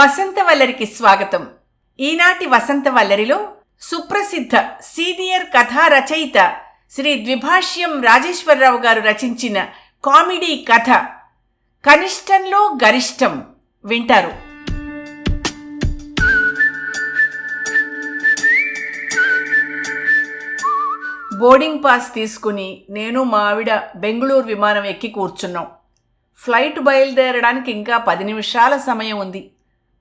వసంతవల్లరికి స్వాగతం. ఈనాటి వసంతవల్లరిలో సుప్రసిద్ధ సీనియర్ కథా రచయిత శ్రీ ద్విభాష్యం రాజేశ్వరరావు గారు రచించిన కామెడీ కథ కనిష్టంలో గరిష్టం వింటారు. బోర్డింగ్ పాస్ తీసుకుని నేను మా ఆవిడ బెంగళూరు విమానం ఎక్కి కూర్చున్నాం. ఫ్లైట్ బయలుదేరడానికి ఇంకా పది నిమిషాల సమయం ఉంది.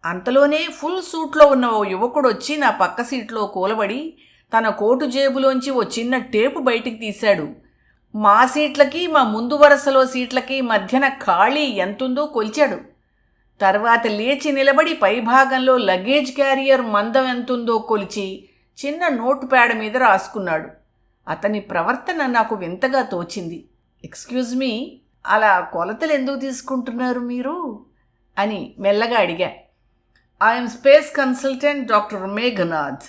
అంతలోనే ఫుల్ సూట్లో ఉన్న ఓ యువకుడు వచ్చి నా పక్క సీట్లో కూలబడి తన కోటు జేబులోంచి ఓ చిన్న టేపు బయటికి తీశాడు. మా సీట్లకి మా ముందు వరుసలో సీట్లకి మధ్యన ఖాళీ ఎంతుందో కొలిచాడు. తర్వాత లేచి నిలబడి పైభాగంలో లగేజ్ క్యారియర్ మందం ఎంతుందో కొలిచి చిన్న నోటు ప్యాడ్ మీద రాసుకున్నాడు. అతని ప్రవర్తన నాకు వింతగా తోచింది. ఎక్స్క్యూజ్ మీ అలా కొలతలు ఎందుకు తీసుకుంటున్నారు మీరు? అని మెల్లగా అడిగా. I'm space consultant doctor Meghanath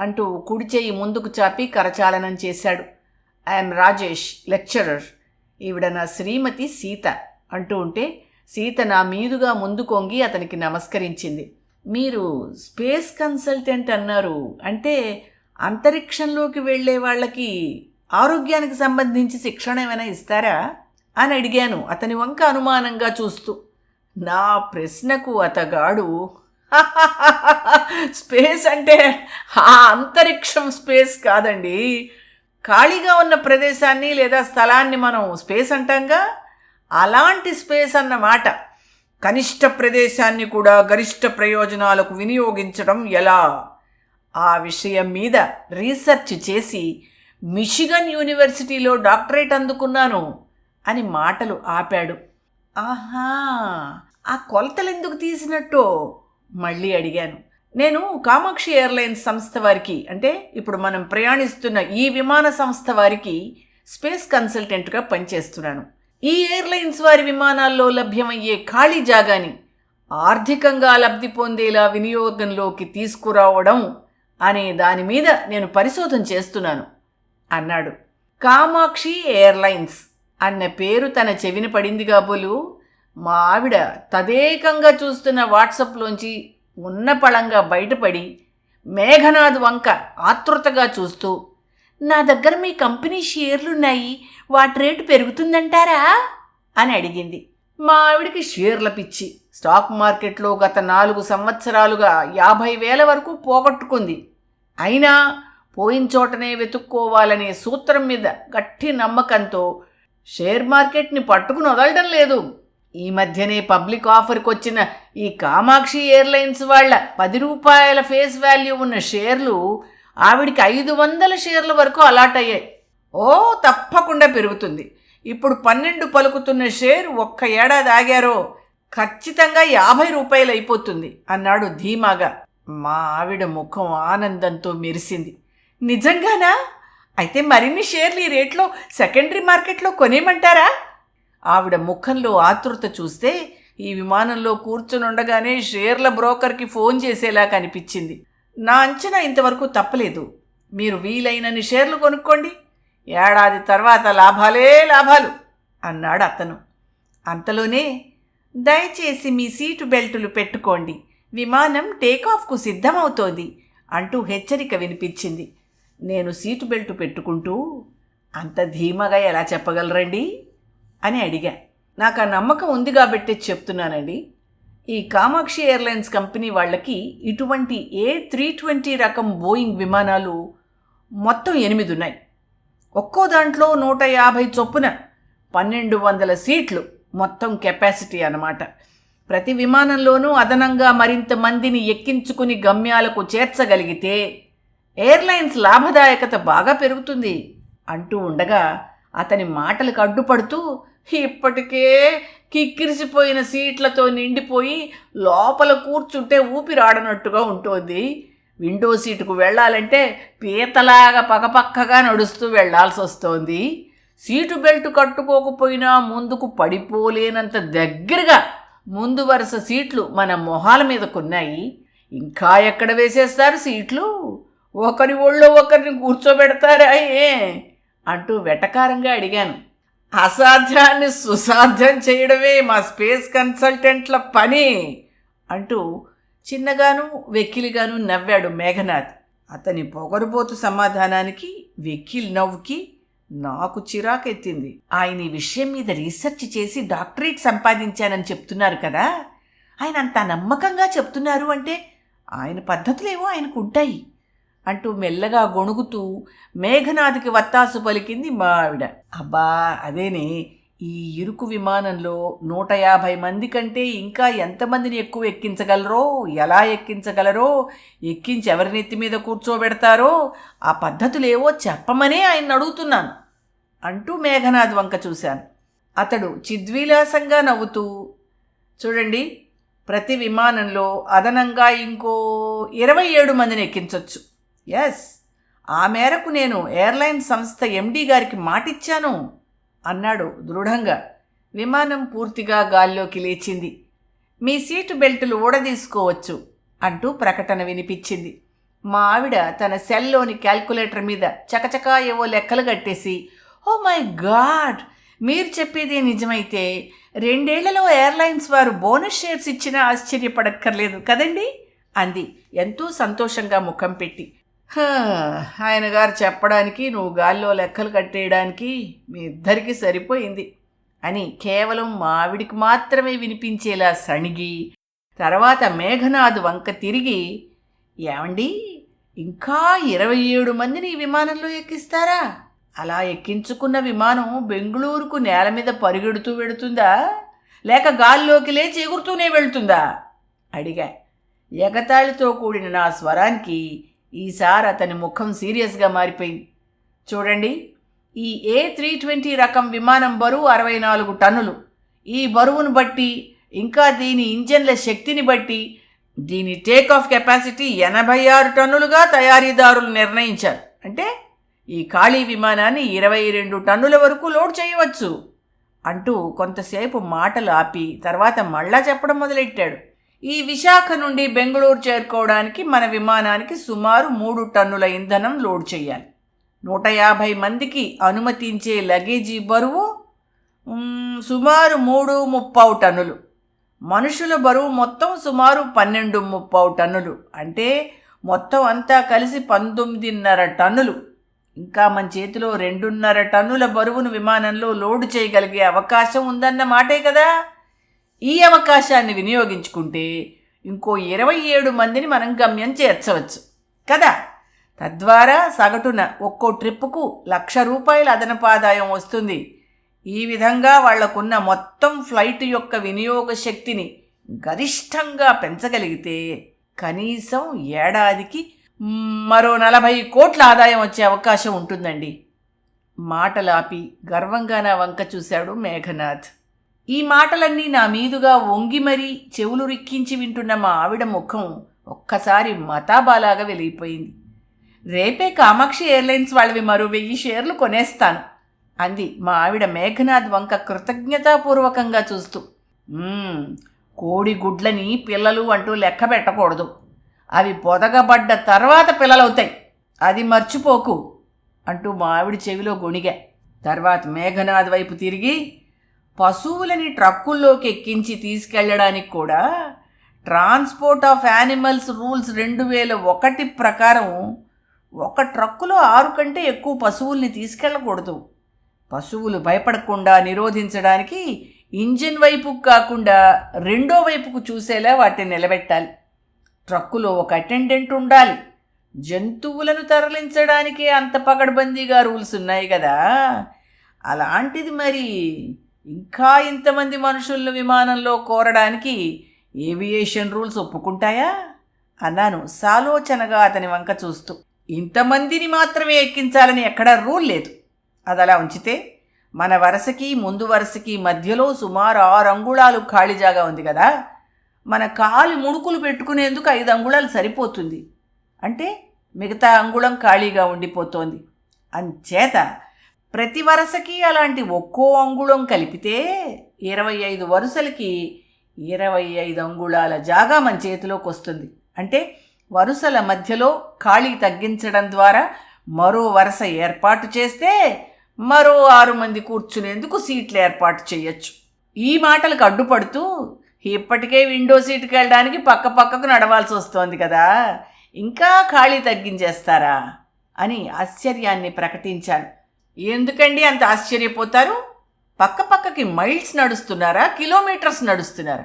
అంటూ కుడి చేయి ముందుకు చాపి కరచాలనం చేశాడు. ఐఎమ్ రాజేష్ లెక్చరర్ ఈవిడ నా శ్రీమతి సీత అంటూ ఉంటే సీత నా మీదుగా ముందు కొంగి అతనికి నమస్కరించింది. మీరు స్పేస్ కన్సల్టెంట్ అన్నారు అంటే అంతరిక్షంలోకి వెళ్ళే వాళ్ళకి ఆరోగ్యానికి సంబంధించి శిక్షణ ఏమైనా ఇస్తారా? అని అడిగాను అతని వంక అనుమానంగా చూస్తూ. నా ప్రశ్నకు అతగాడు స్పేస్ అంటే ఆ అంతరిక్షం స్పేస్ కాదండి. ఖాళీగా ఉన్న ప్రదేశాన్ని లేదా స్థలాన్ని మనం స్పేస్ అంటాంగా? అలాంటి స్పేస్ అన్నమాట. కనిష్ట ప్రదేశాన్ని కూడా గరిష్ట ప్రయోజనాలకు వినియోగించడం ఎలా? ఆ విషయం మీద రీసెర్చ్ చేసి మిషిగన్ యూనివర్సిటీలో డాక్టరేట్ అందుకున్నాను అని మాటలు ఆపాడు. ఆహా! ఆ కొలతలు ఎందుకు తీసినట్టు? మళ్ళీ అడిగాను. నేను కామాక్షి ఎయిర్లైన్స్ సంస్థ వారికి అంటే ఇప్పుడు మనం ప్రయాణిస్తున్న ఈ విమాన సంస్థ వారికి స్పేస్ కన్సల్టెంట్గా పనిచేస్తున్నాను. ఈ ఎయిర్లైన్స్ వారి విమానాల్లో లభ్యమయ్యే ఖాళీ జాగాని ఆర్థికంగా లబ్ధి పొందేలా వినియోగంలోకి తీసుకురావడం అనే దాని మీద నేను పరిశోధన చేస్తున్నాను అన్నాడు. కామాక్షి ఎయిర్లైన్స్ అన్న పేరు తన చెవిన పడింది కాబోలు మా ఆవిడ తదేకంగా చూస్తున్న వాట్సప్లోంచి ఉన్న పళంగా బయటపడి మేఘనాథ్ వంక ఆతృతగా చూస్తూ నా దగ్గర మీ కంపెనీ షేర్లున్నాయి వాటి రేటు పెరుగుతుందంటారా? అని అడిగింది. మా ఆవిడికి షేర్ల పిచ్చి. స్టాక్ మార్కెట్లో గత నాలుగు సంవత్సరాలుగా యాభై వేల వరకు పోగొట్టుకుంది. అయినా పోయిన చోటనే వెతుక్కోవాలనే సూత్రం మీద గట్టి నమ్మకంతో షేర్ మార్కెట్ని పట్టుకుని వదలడం లేదు. ఈ మధ్యనే పబ్లిక్ ఆఫర్కి వచ్చిన ఈ కామాక్షి ఎయిర్లైన్స్ వాళ్ళ పది రూపాయల ఫేస్ వాల్యూ ఉన్న షేర్లు ఆవిడికి ఐదు వందల షేర్ల వరకు అలాట్ అయ్యాయి. ఓ తప్పకుండా పెరుగుతుంది. ఇప్పుడు పన్నెండు పలుకుతున్న షేర్ ఒక్క ఏడాది ఆగారో ఖచ్చితంగా యాభై రూపాయలు అయిపోతుంది అన్నాడు ధీమాగా. మా ఆవిడ ముఖం ఆనందంతో మెరిసింది. నిజంగానా? అయితే మరిన్ని షేర్లు ఈ రేట్లో సెకండరీ మార్కెట్లో కొనేయమంటారా? ఆవిడ ముఖంలో ఆతృత చూస్తే ఈ విమానంలో కూర్చునుండగానే షేర్ల బ్రోకర్కి ఫోన్ చేసేలా కనిపించింది. నా అంచనా ఇంతవరకు తప్పలేదు. మీరు వీలైనన్ని షేర్లు కొనుక్కోండి. ఏడాది తర్వాత లాభాలే లాభాలు అన్నాడు అతను. అంతలోనే దయచేసి మీ సీటు బెల్టులు పెట్టుకోండి. విమానం టేకాఫ్కు సిద్ధమవుతోంది అంటూ హెచ్చరిక వినిపించింది. నేను సీటు బెల్ట్ పెట్టుకుంటూ అంత ధీమగా ఎలా చెప్పగలరండి? అని అడిగా. నాకు ఆ నమ్మకం ఉంది కాబట్టి చెప్తున్నానండి. ఈ కామాక్షి ఎయిర్లైన్స్ కంపెనీ వాళ్ళకి ఇటువంటి ఏ త్రీ ట్వంటీ రకం బోయింగ్ విమానాలు మొత్తం ఎనిమిది ఉన్నాయి. ఒక్కో దాంట్లో నూట యాభై చొప్పున పన్నెండు వందల సీట్లు మొత్తం కెపాసిటీ అన్నమాట. ప్రతి విమానంలోనూ అదనంగా మరింత మందిని ఎక్కించుకుని గమ్యాలకు చేర్చగలిగితే ఎయిర్లైన్స్ లాభదాయకత బాగా పెరుగుతుంది అంటూ ఉండగా అతని మాటలకు అడ్డుపడుతూ ఇప్పటికే కిక్కిరిసిపోయిన సీట్లతో నిండిపోయి లోపల కూర్చుంటే ఊపిరాడనట్టుగా ఉంటుంది. విండో సీటుకు వెళ్ళాలంటే పీతలాగా పగపక్కగా నడుస్తూ వెళ్ళాల్సి వస్తోంది సీటు బెల్ట్ కట్టుకోకపోయినా ముందుకు పడిపోలేనంత దగ్గరగా ముందు వరుస సీట్లు మన మొహాల మీద కొన్నాయి. ఇంకా ఎక్కడ వేసేస్తారు సీట్లు? ఒకరి ఒళ్ళో ఒకరిని కూర్చోబెడతారా ఏ? అంటూ వెటకారంగా అడిగాను. అసాధ్యాన్ని సుసాధ్యం చేయడమే మా స్పేస్ కన్సల్టెంట్ల పని అంటూ చిన్నగాను వెక్కిలిగాను నవ్వాడు మేఘనాథ్. అతని పొగరుబోతు సమాధానానికి వెక్కిల్ నవ్వుకి నాకు చిరాకెత్తింది. ఆయన ఈ విషయం మీద రీసెర్చ్ చేసి డాక్టరేట్ సంపాదించానని చెప్తున్నారు కదా. ఆయన అంత నమ్మకంగా చెప్తున్నారు అంటే ఆయన పద్ధతులేవో ఆయనకు ఉంటాయి. అంటూ మెల్లగా గొణుగుతూ మేఘనాథికి వత్తాసు పలికింది మా ఆవిడ. అబ్బా అదేనే. ఈ ఇరుకు విమానంలో నూట యాభై మంది కంటే ఇంకా ఎంతమందిని ఎక్కువ ఎక్కించగలరో ఎలా ఎక్కించగలరో ఎక్కించి ఎవరి నెత్తి మీద కూర్చోబెడతారో ఆ పద్ధతులేవో చెప్పమనే ఆయన అడుగుతున్నాను అంటూ మేఘనాథ్ వంక చూశాను. అతడు చిద్విలాసంగా నవ్వుతూ చూడండి ప్రతి విమానంలో అదనంగా ఇంకో ఇరవై ఏడు మందిని ఎక్కించవచ్చు ఎస్ ఆ మేరకు నేను ఎయిర్లైన్ సంస్థ ఎండీ గారికి మాటిచ్చాను అన్నాడు దృఢంగా. విమానం పూర్తిగా గాల్లోకి లేచింది. మీ సీటు బెల్టులు ఊడదీసుకోవచ్చు అంటూ ప్రకటన వినిపించింది. మా ఆవిడ తన సెల్లోని క్యాల్కులేటర్ మీద చకచకా ఏవో లెక్కలు కట్టేసి ఓ మై గాడ్! మీరు చెప్పేది నిజమైతే రెండేళ్ళలో ఎయిర్లైన్స్ వారు బోనస్ షేర్స్ ఇచ్చినా ఆశ్చర్యపడక్కర్లేదు కదండి? అంది. ఎంతో సంతోషంగా ముఖం పెట్టి. ఆయన గారు చెప్పడానికి నువ్వు గాల్లో లెక్కలు కట్టేయడానికి మీ ఇద్దరికీ సరిపోయింది అని కేవలం మా ఆవిడికి మాత్రమే వినిపించేలా సణిగి తర్వాత మేఘనాథ్ వంక తిరిగి ఏమండి ఇంకా ఇరవై ఏడు మందిని ఈ విమానంలో ఎక్కిస్తారా? అలా ఎక్కించుకున్న విమానం బెంగళూరుకు నేల మీద పరుగెడుతూ వెడుతుందా లేక గాల్లోకి లేచి ఎగురుతూనే వెళ్తుందా? అడిగా. ఎగతాళితో కూడిన నా స్వరానికి ఈసారి అతని ముఖం సీరియస్గా మారిపోయింది. చూడండి ఈ ఏ త్రీ ట్వంటీ రకం విమానం బరువు అరవై నాలుగు టన్నులు. ఈ బరువును బట్టి ఇంకా దీని ఇంజన్ల శక్తిని బట్టి దీని టేక్ ఆఫ్ కెపాసిటీ ఎనభై ఆరు టన్నులుగా తయారీదారులు నిర్ణయించారు. అంటే ఈ ఖాళీ విమానాన్ని ఇరవై రెండు టన్నుల వరకు లోడ్ చేయవచ్చు అంటూ కొంతసేపు మాటలు ఆపి తర్వాత మళ్ళా చెప్పడం మొదలెట్టాడు. ఈ విశాఖ నుండి బెంగళూరు చేరుకోవడానికి మన విమానానికి సుమారు మూడు టన్నుల ఇంధనం లోడ్ చేయాలి. నూట యాభై మందికి అనుమతించే లగేజీ బరువు సుమారు మూడు ముప్పావు టన్నులు. మనుషుల బరువు మొత్తం సుమారు పన్నెండు ముప్పావు టన్నులు. అంటే మొత్తం అంతా కలిసి పంతొమ్మిదిన్నర టన్నులు. ఇంకా మన చేతిలో రెండున్నర టన్నుల బరువును విమానంలో లోడ్ చేయగలిగే అవకాశం ఉందన్న మాటే కదా? ఈ అవకాశాన్ని వినియోగించుకుంటే ఇంకో ఇరవై ఏడు మందిని మనం గమ్యం చేర్చవచ్చు. కదా? తద్వారా సగటున ఒక్కో ట్రిప్పుకు లక్ష రూపాయల అదనపు ఆదాయం వస్తుంది. ఈ విధంగా వాళ్ళకున్న మొత్తం ఫ్లైట్ యొక్క వినియోగ శక్తిని గరిష్టంగా పెంచగలిగితే కనీసం ఏడాదికి మరో నలభై కోట్ల ఆదాయం వచ్చే అవకాశం ఉంటుందండి. మాటలాపి గర్వంగా నా వంక చూశాడు మేఘనాథ్. ఈ మాటలన్నీ నా మీదుగా వంగి మరీ చెవులు రిక్కించి వింటున్న మా ఆవిడ ముఖం ఒక్కసారి మతాబాలాగా వెలిగిపోయింది. రేపే కామాక్షి ఎయిర్లైన్స్ వాళ్ళవి మరో వెయ్యి షేర్లు కొనేస్తాను అంది మా ఆవిడ మేఘనాథ్ వంక కృతజ్ఞతాపూర్వకంగా చూస్తూ. కోడి గుడ్లని పిల్లలు అంటూ లెక్క పెట్టకూడదు. అవి పొదగబడ్డ తర్వాత పిల్లలవుతాయి. అది మర్చిపోకు అంటూ మా ఆవిడ చెవిలో గొణిగా. తర్వాత మేఘనాథ్ వైపు తిరిగి పశువులని ట్రక్కుల్లోకి ఎక్కించి తీసుకెళ్ళడానికి కూడా ట్రాన్స్పోర్ట్ ఆఫ్ యానిమల్స్ రూల్స్ రెండు వేల ఒకటి ప్రకారం ఒక ట్రక్కులో ఆరు కంటే ఎక్కువ పశువుల్ని తీసుకెళ్ళకూడదు. పశువులు భయపడకుండా నిరోధించడానికి ఇంజిన్ వైపుకు కాకుండా రెండో వైపుకు చూసేలా వాటిని నిలబెట్టాలి. ట్రక్కులో ఒక అటెండెంట్ ఉండాలి. జంతువులను తరలించడానికే అంత పగడబందీగా రూల్స్ ఉన్నాయి కదా? అలాంటిది మరి ఇంకా ఇంతమంది మనుషులను విమానంలో కోరడానికి ఏవియేషన్ రూల్స్ ఒప్పుకుంటాయా? అన్నాను సాలోచనగా అతని వంక చూస్తూ. ఇంతమందిని మాత్రమే ఎక్కించాలని ఎక్కడా రూల్ లేదు. అది అలా ఉంచితే మన వరుసకి ముందు వరుసకి మధ్యలో సుమారు ఆరు అంగుళాలు ఖాళీ జాగా ఉంది కదా? మన కాలు ముడుకులు పెట్టుకునేందుకు ఐదు అంగుళాలు సరిపోతుంది. అంటే మిగతా అంగుళం ఖాళీగా ఉండిపోతోంది. అంచేత ప్రతి వరుసకి అలాంటి ఒక్కో అంగుళం కలిపితే ఇరవై ఐదు వరుసలకి ఇరవై ఐదు అంగుళాల జాగా మన చేతిలోకి వస్తుంది. అంటే వరుసల మధ్యలో ఖాళీ తగ్గించడం ద్వారా మరో వరుస ఏర్పాటు చేస్తే మరో ఆరు మంది కూర్చునేందుకు సీట్లు ఏర్పాటు చేయొచ్చు. ఈ మాటలకు అడ్డుపడుతూ ఇప్పటికే విండో సీట్కి వెళ్ళడానికి పక్క పక్కకు నడవాల్సి వస్తోంది కదా. ఇంకా ఖాళీ తగ్గించేస్తారా అని ఆశ్చర్యాన్ని ప్రకటించాను ఎందుకండి అంత ఆశ్చర్యపోతారు? పక్క పక్కకి మైల్స్ నడుస్తున్నారా? కిలోమీటర్స్ నడుస్తున్నారా?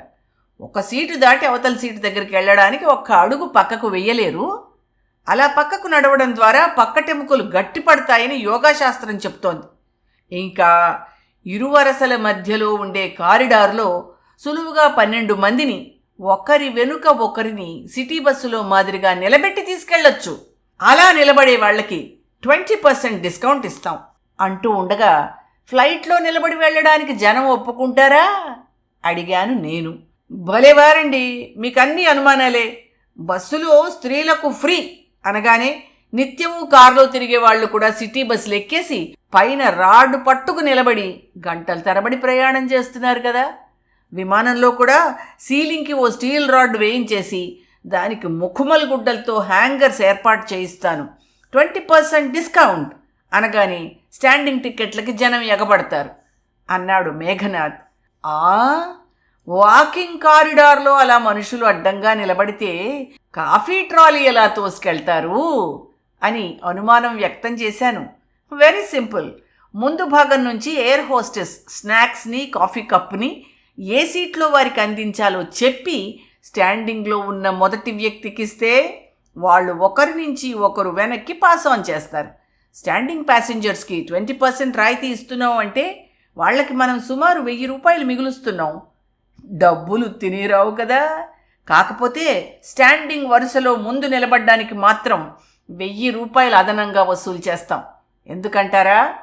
ఒక సీటు దాటి అవతల సీటు దగ్గరికి వెళ్ళడానికి ఒక్క అడుగు పక్కకు వెయ్యలేరు? అలా పక్కకు నడవడం ద్వారా పక్కటెముకలు గట్టిపడతాయని యోగాశాస్త్రం చెప్తోంది. ఇంకా ఇరువరసల మధ్యలో ఉండే కారిడార్లో సులువుగా పన్నెండు మందిని ఒకరి వెనుక ఒకరిని సిటీ బస్సులో మాదిరిగా నిలబెట్టి తీసుకెళ్ళొచ్చు. అలా నిలబడే వాళ్ళకి ట్వంటీ పర్సెంట్ డిస్కౌంట్ ఇస్తాం. అంటూ ఉండగా ఫ్లైట్లో నిలబడి వెళ్ళడానికి జనం ఒప్పుకుంటారా? అడిగాను నేను. భలేవారండి మీకు అన్ని అనుమానాలే. బస్సులో స్త్రీలకు ఫ్రీ అనగానే నిత్యము కారులో తిరిగే వాళ్ళు కూడా సిటీ బస్సులు ఎక్కేసి పైన రాడ్డు పట్టుకు నిలబడి గంటల తరబడి ప్రయాణం చేస్తున్నారు కదా. విమానంలో కూడా సీలింగ్కి ఓ స్టీల్ రాడ్ వేయించేసి దానికి ముఖమల్ గుడ్డలతో హ్యాంగర్స్ ఏర్పాటు చేయిస్తాను. ట్వంటీ పర్సెంట్ డిస్కౌంట్ అనగానే స్టాండింగ్ టిక్కెట్లకి జనం ఎగబడతారు. అన్నాడు మేఘనాథ్. ఆ? వాకింగ్ కారిడార్లో అలా మనుషులు అడ్డంగా నిలబడితే కాఫీ ట్రాలీ ఎలా తోసుకెళ్తారు? అని అనుమానం వ్యక్తం చేశాను. Very simple. ముందు భాగం నుంచి ఎయిర్ హోస్టెస్ స్నాక్స్ని కాఫీ కప్ని ఏ సీట్లో వారికి అందించాలో చెప్పి స్టాండింగ్లో ఉన్న మొదటి వ్యక్తికిస్తే వాళ్ళు ఒకరి నుంచి ఒకరు వెనక్కి పాస్ ఆన్ చేస్తారు. స్టాండింగ్ ప్యాసింజర్స్కి ట్వంటీ పర్సెంట్ రాయితీ ఇస్తున్నాం అంటే వాళ్ళకి మనం సుమారు వెయ్యి రూపాయలు మిగులుస్తున్నాం. డబ్బులు తినేరావు కదా. కాకపోతే స్టాండింగ్ వరుసలో ముందు నిలబడ్డానికి మాత్రం వెయ్యి రూపాయలు అదనంగా వసూలు చేస్తాం. ఎందుకంటారా?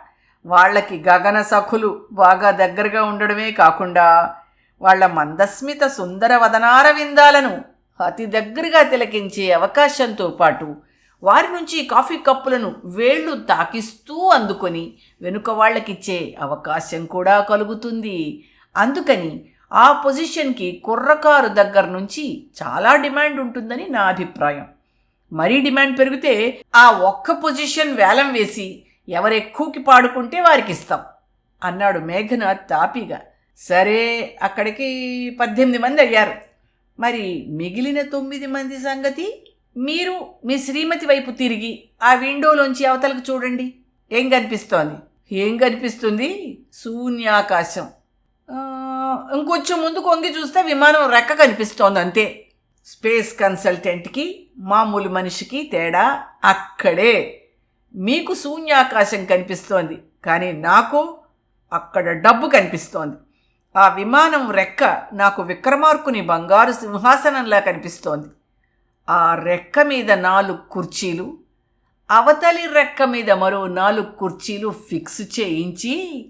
వాళ్ళకి గగన సఖులు బాగా దగ్గరగా ఉండడమే కాకుండా వాళ్ళ మందస్మిత సుందర వదనార విందాలను అతి దగ్గరగా తిలకించే అవకాశంతో పాటు వారి నుంచి కాఫీ కప్పులను వేళ్ళు తాకిస్తూ అందుకొని వెనుక వాళ్ళకిచ్చే అవకాశం కూడా కలుగుతుంది. అందుకని ఆ పొజిషన్కి కుర్రకారు దగ్గర నుంచి చాలా డిమాండ్ ఉంటుందని నా అభిప్రాయం. మరీ డిమాండ్ పెరిగితే ఆ ఒక్క పొజిషన్ వేలం వేసి ఎవరెక్కువకి పాడుకుంటే వారికి ఇస్తాం అన్నాడు మేఘనాథ్ తాపిగా. సరే అక్కడికి పద్దెనిమిది మంది అయ్యారు. మరి మిగిలిన తొమ్మిది మంది సంగతి? మీరు మీ శ్రీమతి వైపు తిరిగి ఆ విండోలోంచి అవతలకు చూడండి. ఏం కనిపిస్తోంది? ఏం కనిపిస్తుంది? శూన్యాకాశం. ఇంకొంచెం ముందు కొంగి చూస్తే విమానం రెక్క కనిపిస్తోంది అంతే స్పేస్ కన్సల్టెంట్కి మామూలు మనిషికి తేడా అక్కడే. మీకు శూన్యాకాశం కనిపిస్తోంది కానీ నాకు అక్కడ డబ్బు కనిపిస్తోంది. ఆ విమానం రెక్క నాకు విక్రమార్కుని బంగారు సింహాసనంలా కనిపిస్తోంది. ఆ రెక్క మీద నాలుగు కుర్చీలు అవతలి రెక్క మీద మరో నాలుగు కుర్చీలు ఫిక్స్ చేయించి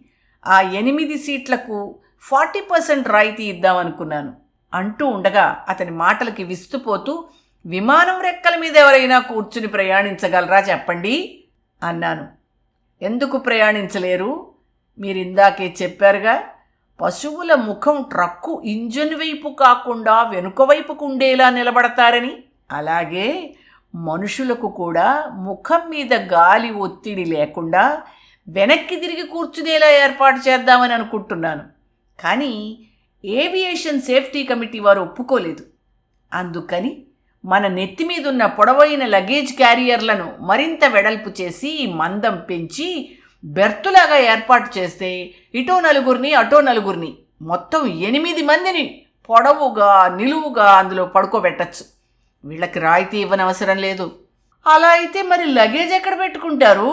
ఆ ఎనిమిది సీట్లకు ఫార్టీ పర్సెంట్ రాయితీ ఇద్దామనుకున్నాను. అంటూ ఉండగా అతని మాటలకి విస్తుపోతూ విమానం రెక్కల మీద ఎవరైనా కూర్చుని ప్రయాణించగలరా చెప్పండి అన్నాను. ఎందుకు ప్రయాణించలేరు? మీరు ఇందాకే చెప్పారుగా పశువుల ముఖం ట్రక్కు ఇంజన్ వైపు కాకుండా వెనుక వైపుకు ఉండేలా నిలబడతారని. అలాగే మనుషులకు కూడా ముఖం మీద గాలి ఒత్తిడి లేకుండా వెనక్కి తిరిగి కూర్చునేలా ఏర్పాటు చేద్దామని అనుకుంటున్నాను. కానీ ఏవియేషన్ సేఫ్టీ కమిటీ వారు ఒప్పుకోలేదు. అందుకని మన నెత్తి మీద ఉన్న పొడవైన లగేజ్ క్యారియర్లను మరింత వెడల్పు చేసి మందం పెంచి బెర్తులాగా ఏర్పాటు చేస్తే ఇటో నలుగురిని అటో నలుగురిని మొత్తం ఎనిమిది మందిని పొడవుగా నిలువుగా అందులో పడుకోబెట్టచ్చు. వీళ్ళకి రాయితీ ఇవ్వనవసరం లేదు. అలా అయితే మరి లగేజ్ ఎక్కడ పెట్టుకుంటారు?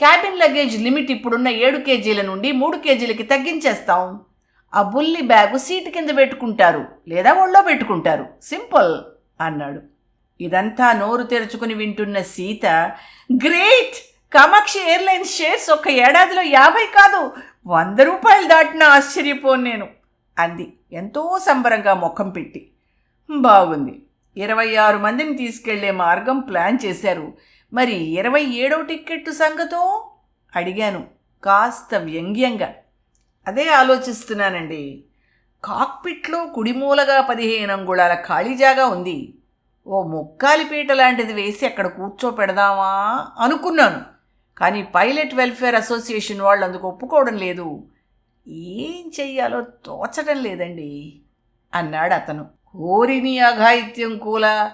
క్యాబిన్ లగేజ్ లిమిట్ ఇప్పుడున్న ఏడు కేజీల నుండి మూడు కేజీలకి తగ్గించేస్తాం. ఆ బుల్లి బ్యాగు సీటు కింద పెట్టుకుంటారు లేదా ఒళ్ళో పెట్టుకుంటారు. సింపుల్ అన్నాడు. ఇదంతా నోరు తెరుచుకుని వింటున్న Sita great! Kamakshi airlines shares ఒక ఏడాదిలో యాభై కాదు వంద రూపాయలు దాటిన ఆశ్చర్యపోను నేను అంది ఎంతో సంబరంగా ముఖం పెట్టి. బాగుంది. ఇరవై ఆరు మందిని తీసుకెళ్ళే మార్గం ప్లాన్ చేశారు. మరి ఇరవై ఏడవ టిక్కెట్టు సంగతో? అడిగాను కాస్త వ్యంగ్యంగా. అదే ఆలోచిస్తున్నానండి. కాక్పిట్లో కుడిమూలగా పదిహేను అంగుళాల ఖాళీ జాగా ఉంది. ఓ ముక్కాలి పీట లాంటిది వేసి అక్కడ కూర్చోపెడదామా అనుకున్నాను. కానీ పైలట్ వెల్ఫేర్ అసోసియేషన్ వాళ్ళు అందుకు ఒప్పుకోవడం లేదు. ఏం చెయ్యాలో తోచడం లేదండి అన్నాడు అతను. ఓరిని అఘాయిత్యం కూల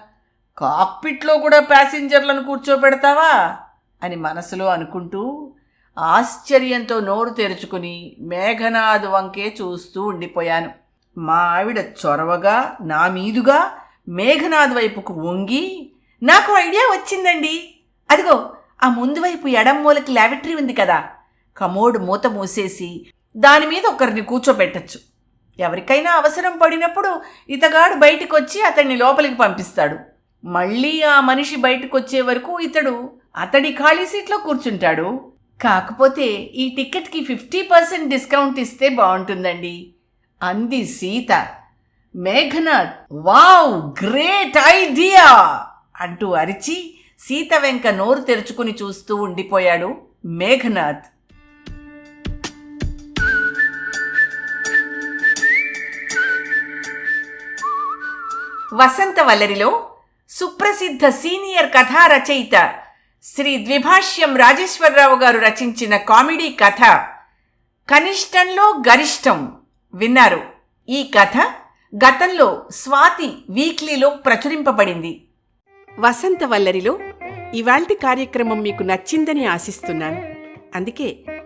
కాక్పిట్లో కూడా ప్యాసింజర్లను కూర్చోబెడతావా అని మనసులో అనుకుంటూ ఆశ్చర్యంతో నోరు తెరుచుకుని మేఘనాథ్ వంకే చూస్తూ ఉండిపోయాను. మా ఆవిడ చొరవగా నా మీదుగా మేఘనాథ్ వైపుకు వంగి నాకు ఐడియా వచ్చిందండి. అదిగో ఆ ముందు వైపు ఎడం మూలకి లాబెటరీ ఉంది కదా. కమోడ్ మూత మూసేసి దాని మీద ఒకరిని కూర్చోబెట్టచ్చు ఎవరికైనా అవసరం పడినప్పుడు ఇతగాడు బయటకు వచ్చి అతన్ని లోపలికి పంపిస్తాడు. మళ్ళీ ఆ మనిషి బయటకు వచ్చే వరకు ఇతడు అతడి ఖాళీ సీట్లో కూర్చుంటాడు. కాకపోతే ఈ టికెట్కి ఫిఫ్టీ పర్సెంట్ డిస్కౌంట్ ఇస్తే బాగుంటుందండి. అంది Sita. Meghanath wow great idea! అంటూ అరిచి సీత వెంక నోరు తెరుచుకుని చూస్తూ ఉండిపోయాడు మేఘనాథ్. వసంత వల్లరిలో సుప్రసిద్ధ సీనియర్ కథా రచయిత శ్రీ ద్విభాష్యం రాజేశ్వరరావు గారు రచించిన కామెడీ కథ కనిష్టంలో గరిష్టం విన్నారు. ఈ కథ గతంలో స్వాతి వీక్లీలో ప్రచురింపబడింది. వసంత వల్లరిలో ఇవాల్టి కార్యక్రమం మీకు నచ్చిందని ఆశిస్తున్నాను. అందుకే